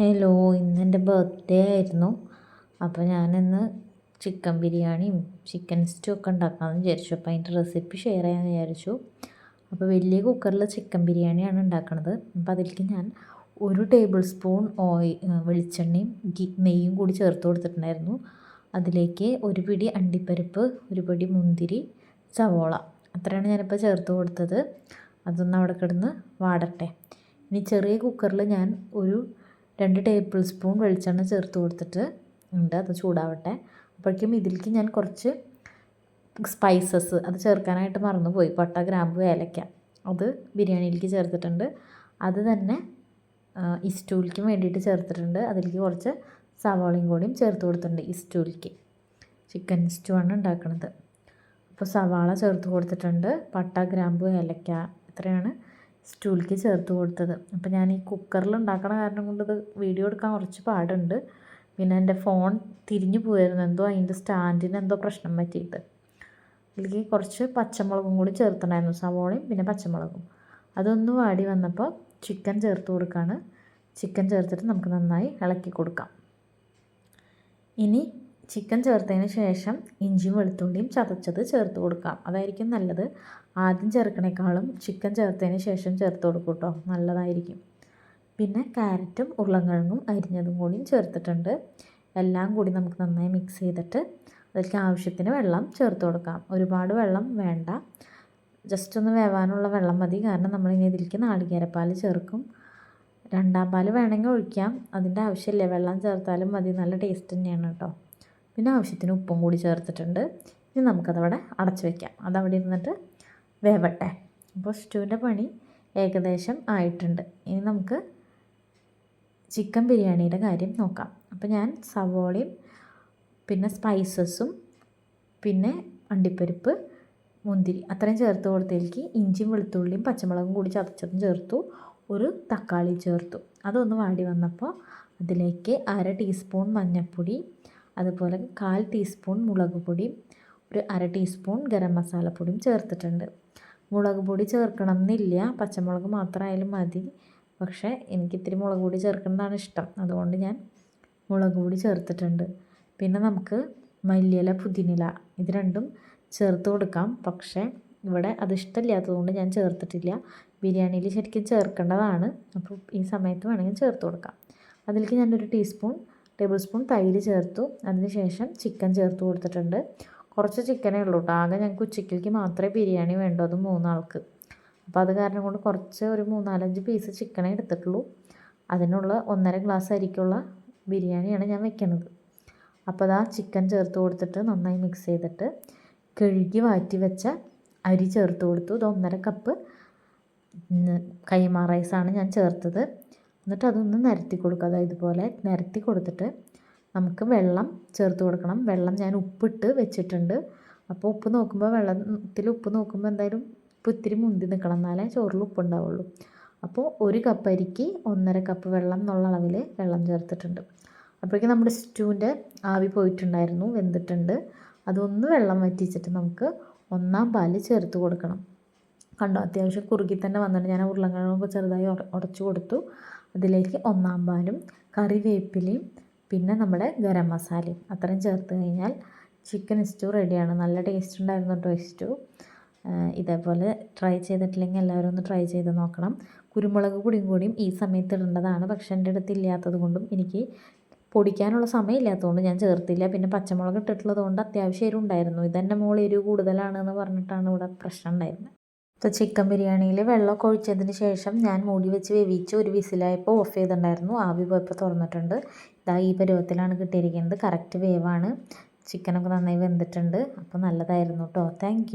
Hello ഇന്ന് എന്റെ birthday ആയിരുന്നു. അപ്പോൾ ഞാനിന്ന് ചിക്കൻ ബിരിയാണിയും ചിക്കൻ സ്റ്റൂ ഒക്കെ ഉണ്ടാക്കാമെന്ന് വിചാരിച്ചു. അപ്പോൾ അതിന്റെ റെസിപ്പി ഷെയർ ചെയ്യാമെന്ന് വിചാരിച്ചു. അപ്പോൾ വലിയ കുക്കറിൽ ചിക്കൻ ബിരിയാണിയാണ് ഉണ്ടാക്കുന്നത് അപ്പോൾ അതിലേക്ക് ഞാൻ ഒരു ടേബിൾ സ്പൂൺ ഓയിൽ വെളിച്ചെണ്ണയും നെയ്യും കൂടി ചേർത്ത് കൊടുത്തിട്ടുണ്ടായിരുന്നു. അതിലേക്ക് ഒരു പിടി അണ്ടിപ്പരിപ്പ് ഒരു പിടി മുന്തിരി സവോള അത്രയാണ് ഞാനിപ്പോൾ ചേർത്ത് കൊടുത്തത്. അതൊന്ന് അവിടെ കിടന്ന് വാടട്ടെ. ഇനി ചെറിയ കുക്കറിൽ ഞാൻ ഒരു രണ്ട് ടേബിൾ സ്പൂൺ വെളിച്ചെണ്ണ ചേർത്ത് കൊടുത്തിട്ട് ഉണ്ട് അത് ചൂടാവട്ടെ. അപ്പോഴേക്കും ഇതിലേക്ക് ഞാൻ കുറച്ച് സ്പൈസസ് അത് ചേർക്കാനായിട്ട് മറന്നുപോയി. പട്ട ഗ്രാമ്പു ഏലക്ക അത് ബിരിയാണിയിലേക്ക് ചേർത്തിട്ടുണ്ട്. അത് തന്നെ ഈ സ്റ്റൂലിക്ക് വേണ്ടിയിട്ട് ചേർത്തിട്ടുണ്ട്. അതിലേക്ക് കുറച്ച് സവാളയും കൂടിയും ചേർത്ത് കൊടുത്തിട്ടുണ്ട് ഈ സ്റ്റൂലിക്ക് ചിക്കൻ സ്റ്റൂ ആണ് ഉണ്ടാക്കുന്നത് അപ്പോൾ സവാള ചേർത്ത് കൊടുത്തിട്ടുണ്ട്. പട്ട ഗ്രാമ്പു ഏലക്ക ഇത്രയാണ്. സ്റ്റൂലിക്ക് ചേർത്ത് കൊടുത്തത്. അപ്പോൾ ഞാൻ ഈ കുക്കറിൽ ഉണ്ടാക്കണ കാരണം കൊണ്ട് ഇത് വീഡിയോ എടുക്കാൻ കുറച്ച് പാടുണ്ട്. പിന്നെ എന്റെ ഫോൺ തിരിഞ്ഞു പോയിരുന്നു എന്തോ അതിന്റെ സ്റ്റാൻഡിന് എന്തോ പ്രശ്നം പറ്റിയിട്ട്. അതിലേക്ക് കുറച്ച് പച്ചമുളകും കൂടി ചേർത്തിട്ടുണ്ടായിരുന്നു. സവോളയും പിന്നെ പച്ചമുളകും. അതൊന്ന് വാടി വന്നപ്പോൾ ചിക്കൻ ചേർത്ത് കൊടുക്കുകയാണ് ചിക്കൻ ചേർത്തിട്ട് നമുക്ക് നന്നായി ഇളക്കി കൊടുക്കാം. ഇനി ചിക്കൻ ചേർത്തതിന് ശേഷം ഇഞ്ചിയും വെളുത്തുള്ളിയും ചതച്ചത് ചേർത്ത് കൊടുക്കാം. അതായിരിക്കും നല്ലത്. ആദ്യം ചേർക്കണേക്കാളും ചിക്കൻ ചേർത്തതിന് ശേഷം ചേർത്ത് കൊടുക്കും കേട്ടോ നല്ലതായിരിക്കും. പിന്നെ ക്യാരറ്റും ഉരുളക്കിഴങ്ങും അരിഞ്ഞതും കൂടിയും ചേർത്തിട്ടുണ്ട്. എല്ലാം കൂടി നമുക്ക് നന്നായി മിക്സ് ചെയ്തിട്ട് അതിലേക്ക് ആവശ്യത്തിന് വെള്ളം ചേർത്ത് കൊടുക്കാം. ഒരുപാട് വെള്ളം വേണ്ട. ജസ്റ്റ് ഒന്ന് വേവാനുള്ള വെള്ളം മതി. കാരണം നമ്മളിനി ഇതിലേക്ക് നാളികേരപ്പാൽ ചേർക്കും. രണ്ടാം പാൽ വേണമെങ്കിൽ ഒഴിക്കാം. അതിന്റെ ആവശ്യമില്ല. വെള്ളം ചേർത്താലും മതി. നല്ല ടേസ്റ്റ് തന്നെയാണ് കേട്ടോ പിന്നെ ആവശ്യത്തിന് ഉപ്പും കൂടി ചേർത്തിട്ടുണ്ട്. ഇനി നമുക്കതവിടെ അടച്ചു വയ്ക്കാം അതവിടെ ഇരുന്നിട്ട് വേവട്ടെ. അപ്പോൾ സ്റ്റൂവിന്റെ പണി ഏകദേശം ആയിട്ടുണ്ട്. ഇനി നമുക്ക് ചിക്കൻ ബിരിയാണിയുടെ കാര്യം നോക്കാം. അപ്പോൾ ഞാൻ സവോളയും പിന്നെ സ്പൈസസും പിന്നെ അണ്ടിപ്പരിപ്പ് മുന്തിരി അത്രയും ചേർത്ത് കൊടുത്തേക്ക് ഇഞ്ചിയും വെളുത്തുള്ളിയും പച്ചമുളകും കൂടി ചതച്ചതും ചേർത്തു. ഒരു തക്കാളി ചേർത്തു. അതൊന്ന് വാടി വന്നപ്പോൾ അതിലേക്ക് അര ടീസ്പൂൺ മഞ്ഞൾപ്പൊടി അതുപോലെ കാൽ ടീസ്പൂൺ മുളക് പൊടി ഒരു അര ടീസ്പൂൺ ഗരം മസാലപ്പൊടിയും ചേർത്തിട്ടുണ്ട്. മുളക് പൊടി ചേർക്കണം എന്നില്ല പച്ചമുളക് മാത്രമായാലും മതി. പക്ഷേ എനിക്ക് ഇത്തിരി മുളക് പൊടി ചേർക്കുന്നതാണ് ഇഷ്ടം. അതുകൊണ്ട് ഞാൻ മുളക് പൊടി ചേർത്തിട്ടുണ്ട്. പിന്നെ നമുക്ക് മല്ലിയില പുതിനില ഇത് രണ്ടും ചേർത്ത് കൊടുക്കാം. പക്ഷേ ഇവിടെ അത് ഇഷ്ടമില്ലാത്തതുകൊണ്ട് ഞാൻ ചേർത്തിട്ടില്ല. ബിരിയാണിയിൽ ശരിക്കും ചേർക്കേണ്ടതാണ്. അപ്പോൾ ഈ സമയത്ത് വേണമെങ്കിൽ ചേർത്ത് കൊടുക്കാം. അതിലേക്ക് ഞാനൊരു ടീസ്പൂൺ ടേബിൾ സ്പൂൺ തൈര് ചേർത്തു. അതിനുശേഷം ചിക്കൻ ചേർത്ത് കൊടുത്തിട്ടുണ്ട്. കുറച്ച് ചിക്കനേ ഉള്ളൂ കേട്ടോ. ആകെ ഞങ്ങൾക്ക് ഉച്ചയ്ക്ക് മാത്രമേ ബിരിയാണി വേണ്ടൂ അത് മൂന്നാൾക്ക്. അപ്പോൾ അത് കാരണം കൊണ്ട് കുറച്ച് ഒരു മൂന്നാലഞ്ച് പീസ് ചിക്കനേ എടുത്തിട്ടുള്ളൂ. അതിനുള്ള ഒന്നര ഗ്ലാസ് അരിക്കുള്ള ബിരിയാണിയാണ് ഞാൻ വെക്കുന്നത് അപ്പോൾ അതാ ചിക്കൻ ചേർത്ത് കൊടുത്തിട്ട് നന്നായി മിക്സ് ചെയ്തിട്ട് കഴുകി വാറ്റി വെച്ച അരി ചേർത്ത് കൊടുത്തു. ഇത് ഒന്നര കപ്പ് കൈമാ റൈസാണ് ഞാൻ ചേർത്തത്. എന്നിട്ട് അതൊന്ന് നിരത്തി കൊടുക്കുക. അതായത് ഇതുപോലെ നിരത്തി കൊടുത്തിട്ട് നമുക്ക് വെള്ളം ചേർത്ത് കൊടുക്കണം. വെള്ളം ഞാൻ ഉപ്പിട്ട് വെച്ചിട്ടുണ്ട്. അപ്പോൾ ഉപ്പ് നോക്കുമ്പോൾ വെള്ളത്തിൽ ഉപ്പ് നോക്കുമ്പോൾ എന്തായാലും ഉപ്പ് ഇത്തിരി മുന്തി നിൽക്കണം. എന്നാലേ ചോറിൽ ഉപ്പുണ്ടാവുള്ളൂ. അപ്പോൾ ഒരു കപ്പ് അരിക്ക് ഒന്നര കപ്പ് വെള്ളം എന്നുള്ള അളവിൽ വെള്ളം ചേർത്തിട്ടുണ്ട്. അപ്പോഴേക്കും നമ്മുടെ സ്റ്റൂവിന്റെ ആവി പോയിട്ടുണ്ടായിരുന്നു വെന്തിട്ടുണ്ട്. അതൊന്ന് വെള്ളം വറ്റിച്ചിട്ട് നമുക്ക് ഒന്നാം പാൽ ചേർത്ത് കൊടുക്കണം. കണ്ടോ? അത്യാവശ്യം കുറുകി തന്നെ വന്നിട്ട് ഞാൻ ഉരുളക്കിഴങ്ങൊക്കെ ചെറുതായി ഉടച്ചു കൊടുത്തു. അതിലേക്ക് ഒന്നാം പാലും കറിവേപ്പിലയും പിന്നെ നമ്മുടെ ഗരം മസാലയും. അത്രയും ചേർത്ത് കഴിഞ്ഞാൽ ചിക്കൻ സ്റ്റൂ റെഡിയാണ് നല്ല ടേസ്റ്റ് ഉണ്ടായിരുന്നു കേട്ടോ സ്റ്റൂ ഇതേപോലെ ട്രൈ ചെയ്തിട്ടില്ലെങ്കിൽ എല്ലാവരും ഒന്ന് ട്രൈ ചെയ്ത് നോക്കണം. കുരുമുളക് പൊടിയും കൂടിയും ഈ സമയത്ത് ഇടേണ്ടതാണ്. പക്ഷെ എന്റെ അടുത്ത് ഇല്ലാത്തത് കൊണ്ടും എനിക്ക് പൊടിക്കാനുള്ള സമയമില്ലാത്തതുകൊണ്ട് ഞാൻ ചേർത്തില്ല. പിന്നെ പച്ചമുളക് ഇട്ടിട്ടുള്ളത് കൊണ്ട് അത്യാവശ്യം എരിവ് ഉണ്ടായിരുന്നു ഇതെന്റെ മോൾ എരിവ് കൂടുതലാണെന്ന് പറഞ്ഞിട്ടാണ് ഇവിടെ പ്രശ്നം ഉണ്ടായിരുന്നത്. അപ്പോൾ ചിക്കൻ ബിരിയാണിയിൽ വെള്ളമൊക്കെ ഒഴിച്ചതിന് ശേഷം ഞാൻ മൂടി വെച്ച് വേവിച്ച് ഒരു വിസിലായപ്പോൾ ഓഫ് ചെയ്തിട്ടുണ്ടായിരുന്നു. ആവി പോയപ്പോൾ തുറന്നിട്ടുണ്ട്. ഇതാ ഈ പരുവത്തിലാണ് കിട്ടിയിരിക്കുന്നത്. കറക്റ്റ് വേവാണ്. ചിക്കനൊക്കെ നന്നായി വെന്തിട്ടുണ്ട്. അപ്പോൾ നല്ലതായിരുന്നു കേട്ടോ. താങ്ക്